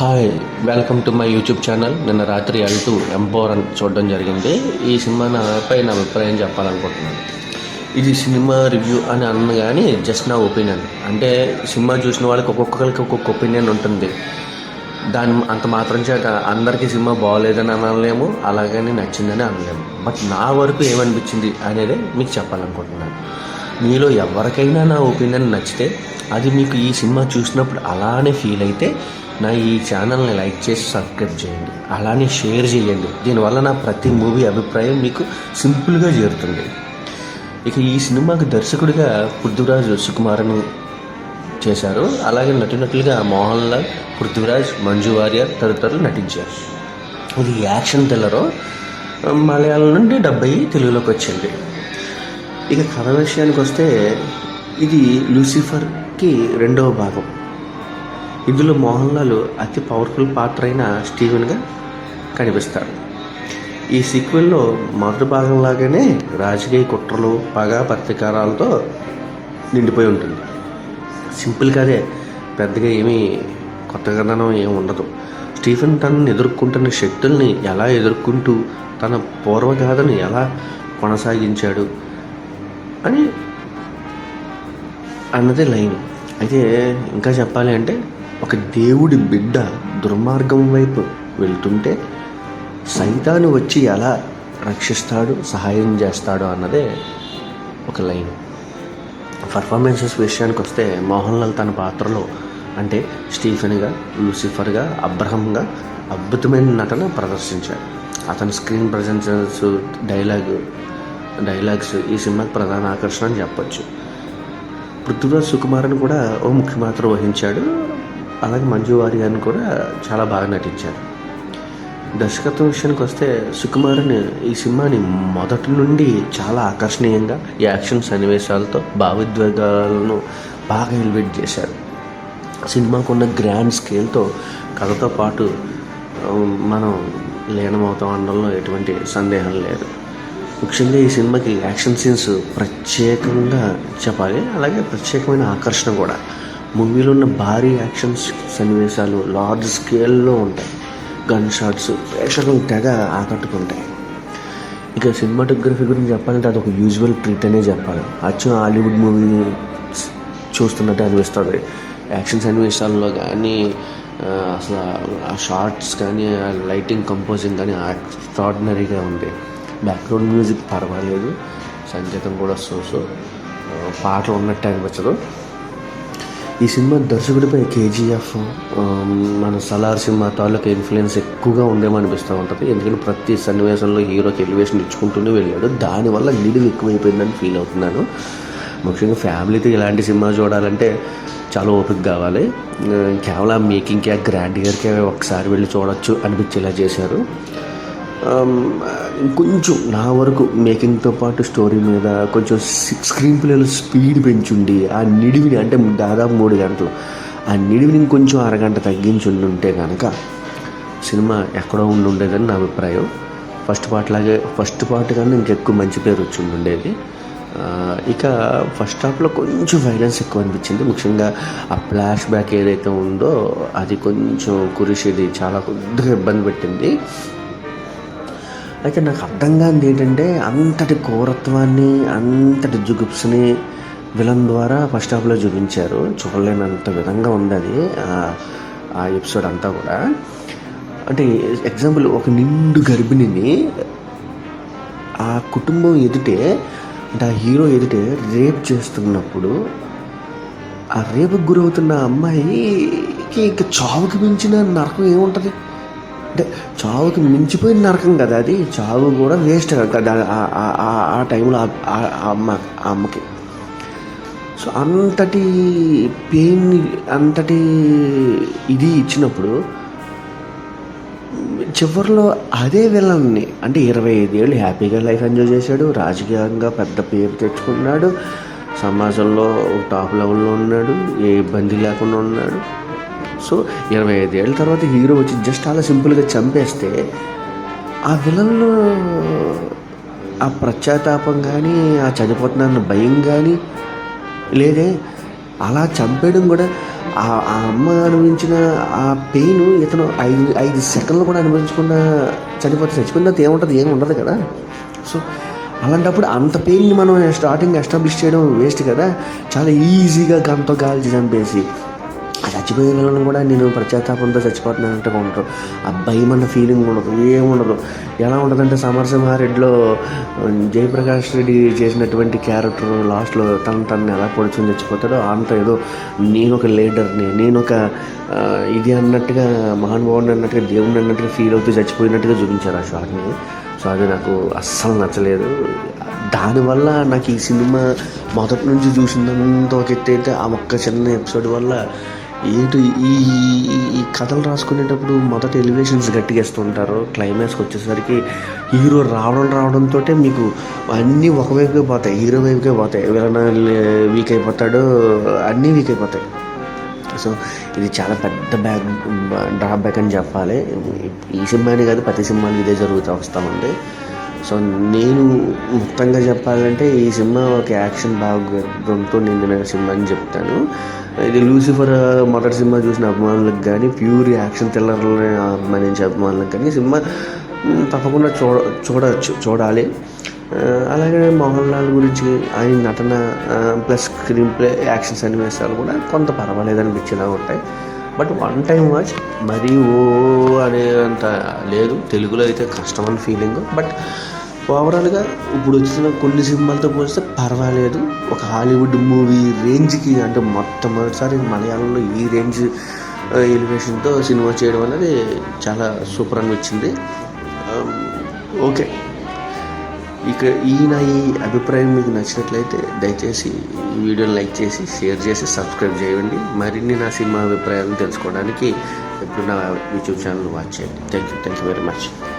Hi welcome to my YouTube channel నిన్న రాత్రి వెళ్తూ ఎంపోరన్ చూడడం జరిగింది. ఈ సినిమా నాపై నా అభిప్రాయం చెప్పాలనుకుంటున్నాను. ఇది సినిమా రివ్యూ అని అన్న కానీ జస్ట్ నా ఒపీనియన్ అంటే సినిమా చూసిన వాళ్ళకి ఒక్కొక్కరికి ఒక్కొక్క ఒపీనియన్ ఉంటుంది. దాని అంత మాత్రం చేత అందరికీ సినిమా బాగోలేదని అనలేము అలాగని నచ్చిందని అనలేము. బట్ నా వరకు ఏమనిపించింది అనేది మీకు చెప్పాలనుకుంటున్నాను. మీలో ఎవరికైనా నా ఒపీనియన్ నచ్చితే అది మీకు ఈ సినిమా చూసినప్పుడు అలానే ఫీల్ అయితే నా ఈ ఛానల్ని లైక్ చేసి సబ్స్క్రైబ్ చేయండి. అలానే షేర్ చేయండి. దీనివల్ల నా ప్రతి మూవీ అభిప్రాయం మీకు సింపుల్గా చేరుతుంది. ఇక ఈ సినిమాకి దర్శకుడిగా పృథ్వరాజ్ సుకుమారన్ చేశారు. అలాగే నటినట్లుగా మోహన్ లాల్ పృథ్వరాజ్ మంజు వారియర్ తదితరులు నటించారు. ఇది యాక్షన్ థ్రిల్లరు మలయాళం నుండి డెబ్బై తెలుగులోకి వచ్చింది. ఇక కథ విషయానికి వస్తే ఇది లూసిఫర్కి రెండవ భాగం. ఇందులో మోహన్ లాల్ అతి పవర్ఫుల్ పాత్ర అయిన స్టీవెన్గా కనిపిస్తాడు ఈ సీక్వెల్లో మొదటి భాగంలాగానే రాజకీయ కుట్రలు పగ ప్రతీకారాలతో నిండిపోయి ఉంటుంది. సింపుల్గానే పెద్దగా ఏమీ కొత్తగానం ఏమి ఉండదు. స్టీఫెన్ తనను ఎదుర్కొంటున్న శక్తుల్ని ఎలా ఎదుర్కొంటూ తన పూర్వగాథను ఎలా కొనసాగించాడు అని అన్నదే లైన్. అయితే ఇంకా చెప్పాలి అంటే ఒక దేవుడి బిడ్డ దుర్మార్గం వైపు వెళ్తుంటే సైతాను వచ్చి ఎలా రక్షిస్తాడు సహాయం చేస్తాడు అన్నదే ఒక లైన్. పర్ఫార్మెన్సెస్ విషయానికి వస్తే మోహన్ లాల్ తన పాత్రలో అంటే స్టీఫెన్గా లూసిఫర్గా అబ్రహంగా అద్భుతమైన నటన ప్రదర్శించాడు. అతని స్క్రీన్ ప్రజెన్సెస్ డైలాగ్ డైలాగ్స్ ఈ సినిమాకి ప్రధాన ఆకర్షణ అని చెప్పొచ్చు. పృథ్వీరాజ్ సుకుమారన్ కూడా ఓ ముఖ్య పాత్ర వహించాడు. అలాగే మంజు వారియర్ని కూడా చాలా బాగా నటించారు. దర్శకత్వం విషయానికి వస్తే సుకుమారన్ ఈ సినిమాని మొదటి నుండి చాలా ఆకర్షణీయంగా యాక్షన్ సన్నివేశాలతో భావోద్వేగాలను బాగా ఎలివేట్ చేశారు. సినిమాకున్న గ్రాండ్ స్కేల్తో కథతో పాటు మనం లీనమవుతాం అనడంలో ఎటువంటి సందేహం లేదు. ముఖ్యంగా ఈ సినిమాకి యాక్షన్ సీన్స్ ప్రత్యేకంగా చెప్పాలి. అలాగే ప్రత్యేకమైన ఆకర్షణ కూడా. మూవీలో ఉన్న భారీ యాక్షన్ సన్నివేశాలు లార్జ్ స్కేల్లో ఉంటాయి. గన్ షాట్స్ ప్రేక్షకులను తెగ ఆకట్టుకుంటాయి. ఇక సినిమాటోగ్రఫీ గురించి చెప్పాలంటే అది ఒక యూజువల్ ట్రీట్ అనే చెప్పాలి. అచ్చం హాలీవుడ్ మూవీ చూస్తున్నట్టు అనిపిస్తుంది. యాక్షన్ సన్నివేశాల్లో కానీ అసలు ఆ షార్ట్స్ కానీ ఆ లైటింగ్ కంపోజింగ్ కానీ ఎక్స్ట్రాడినరీగా ఉంది బ్యాక్గ్రౌండ్ మ్యూజిక్ పర్వాలేదు. సంగీతం కూడా సో సో. పాటలు ఉన్నట్టు అనిపించదు. ఈ సినిమా దర్శకుడిపై కేజీఎఫ్ మన సలార్ సినిమా తాలూకా ఇన్ఫ్లుయెన్స్ ఎక్కువగా ఉందేమో అనిపిస్తూ ఉంటుంది. ఎందుకంటే ప్రతి సన్నివేశంలో హీరోకి ఎలివేషన్ ఇచ్చుకుంటూనే వెళ్ళాడు. దానివల్ల నిడివి ఎక్కువైపోయిందని ఫీల్ అవుతున్నాను. ముఖ్యంగా ఫ్యామిలీతో ఇలాంటి సినిమా చూడాలంటే చాలా ఓపిక కావాలి. కేవలం మేకింగ్కే గ్రాండ్ ఇయర్కే ఒకసారి వెళ్ళి చూడొచ్చు అనిపించేలా చేశారు. Um, ఇంకొంచెం నా వరకు మేకింగ్తో పాటు స్టోరీ మీద కొంచెం స్క్రీన్ ప్లేలో స్పీడ్ పెంచుండి ఆ నిడివిని అంటే దాదాపు మూడు గంటలు ఆ నిడివిని ఇంకొంచెం అరగంట తగ్గించి ఉంటే కనుక సినిమా ఎక్కడో ఉండి ఉండేదని నా అభిప్రాయం. ఫస్ట్ పార్ట్ లాగే ఫస్ట్ పార్ట్ కన్నా ఇంకెక్కువ మంచి పేరు వచ్చి ఉండేది ఇక ఫస్ట్ హాఫ్లో కొంచెం వైలెన్స్ ఎక్కువ అనిపించింది ముఖ్యంగా ఆ ఫ్లాష్ బ్యాక్ ఏదైతే ఉందో అది కొంచెం కురిసేది చాలా కొద్దిగా ఇబ్బంది పెట్టింది. అయితే నాకు అర్థం కానిది ఏంటంటే అంతటి ఘోరత్వాన్ని అంతటి జుగుప్స్ని విలన్ ద్వారా ఫస్ట్ హాఫ్లో చూపించారు. చూడలేనంత విధంగా ఉంది అది ఆ- ఆ ఎపిసోడ్ అంతా కూడా. అంటే ఎగ్జాంపుల్ ఒక నిండు గర్భిణిని ఆ కుటుంబం ఎదుటే అంటే ఆ హీరో ఎదుటే రేప్ చేస్తున్నప్పుడు ఆ రేపుకు గురవుతున్న అమ్మాయికి ఇంకా చావుకి మించిన నరకం ఏముంటుంది? అంటే చావుకి మించిపోయిన నరకం కదా అది. చావు కూడా వేస్ట్ కదా. ఆ- టైంలో ఆ- ఆ అమ్మ ఆ అమ్మకి. సో అంతటి పెయిన్ అంతటి ఇది ఇచ్చినప్పుడు చివరిలో అదే విలన్ని అంటే ఇరవై ఐదేళ్ళు హ్యాపీగా లైఫ్ ఎంజాయ్ చేశాడు. రాజకీయంగా పెద్ద పేరు తెచ్చుకున్నాడు. సమాజంలో టాప్ లెవెల్లో ఉన్నాడు. ఏ ఇబ్బంది లేకుండా ఉన్నాడు. సో ఇరవై ఐదేళ్ళ తర్వాత హీరో వచ్చి జస్ట్ అలా సింపుల్గా చంపేస్తే ఆ విలన్లో ఆ ప్రత్యాతాపం కానీ ఆ చనిపోతున్న భయం కానీ లేదే అలా చంపేయడం కూడా ఆ ఆ అమ్మ అనుభవించిన ఆ పెయిన్ ఇతను ఐదు ఐదు సెకండ్లు కూడా అనుభవించకుండా చనిపోతే చచ్చిపోయిన తర్వాత ఏముంటుంది? ఏమి ఉండదు కదా. సో అలాంటప్పుడు అంత పెయిన్ని మనం స్టార్టింగ్ ఎస్టాబ్లిష్ చేయడం వేస్ట్ కదా. చాలా ఈజీగా గంతో గాల్చి చంపేసి ఆ వాళ్ళని కూడా నేను ప్రత్యాతాపంతో చచ్చిపోతున్నానంటే ఉంటారు ఆ భయం అన్న ఫీలింగ్ ఉండదు ఏముండదు ఎలా ఉంటుందంటే సమరసింహారెడ్డిలో జయప్రకాష్ రెడ్డి చేసినటువంటి క్యారెక్టర్ లాస్ట్లో తను తను ఎలా పొడుచుని చచ్చిపోతాడో అంత ఏదో నేను ఒక లీడర్ని నేను ఒక ఇది అన్నట్టుగా మహానుభావుని అన్నట్టుగా దేవుడిని అన్నట్టుగా ఫీల్ అవుతూ చచ్చిపోయినట్టుగా చూపించారు ఆ షాట్ని సో అది నాకు అస్సలు నచ్చలేదు. దానివల్ల నాకు ఈ సినిమా మొదటి నుంచి చూసినంత ఒక ఎత్తు అయితే ఆ ఒక్క చిన్న ఎపిసోడ్ వల్ల ఏంటి ఈ ఈ- ఈ కథలు రాసుకునేటప్పుడు మొదట ఎలివేషన్స్ గట్టిగా ఇస్తుంటారు. క్లైమాక్స్కి వచ్చేసరికి హీరో రావడం రావడంతో మీకు అన్నీ ఒకవైపుకే పోతాయి హీరో వైపుకే పోతాయి. ఎవరైనా వీక్ అయిపోతాడు అన్నీ వీక్ అయిపోతాయి. సో ఇది చాలా పెద్ద బ్యాక్ డ్రాబ్యాక్ అని చెప్పాలి. ఈ సినిమాని కాదు ప్రతి సినిమాలు ఇదే జరుగుతూ వస్తామండి. సో నేను మొత్తంగా చెప్పాలంటే ఈ సినిమా ఒక యాక్షన్ భాగంతో నిండిన సినిమా అని చెప్తాను. ఇది లూసిఫర్ మొదటి సినిమా చూసిన అభిమానులకు కానీ ప్యూర్ యాక్షన్ థ్రిల్లర్లని అభిమానించే అభిమానులకు కానీ సినిమా తప్పకుండా చూడ చూడవచ్చు చూడాలి. అలాగే మోహన్ లాల్ గురించి ఆయన నటన ప్లస్ స్క్రీన్ ప్లే యాక్షన్ సన్నివేశాలు కూడా కొంత పర్వాలేదు అనిపించేలా ఉంటాయి. బట్ వన్ టైం వాచ్ మరీ ఓ అనేంత లేదు. తెలుగులో అయితే కష్టం అని ఫీలింగ్ బట్ ఓవరాల్గా ఇప్పుడు వచ్చిన కొన్ని సినిమాలతో పోలిస్తే పర్వాలేదు. ఒక హాలీవుడ్ మూవీ రేంజ్కి అంటే మొట్టమొదటిసారి మలయాళంలో ఈ రేంజ్ ఎలివేషన్తో సినిమా చేయడం అనేది చాలా సూపర్ అనిపించింది. ఓకే. ఇక ఈ నా ఈ అభిప్రాయం మీకు నచ్చినట్లయితే దయచేసి ఈ వీడియోని లైక్ చేసి షేర్ చేసి సబ్స్క్రైబ్ చేయండి. మరిన్ని నా సినిమా అభిప్రాయాలను తెలుసుకోవడానికి ఎప్పుడు నా యూట్యూబ్ ఛానల్ వాచ్ చేయండి. Thank you thank you very much.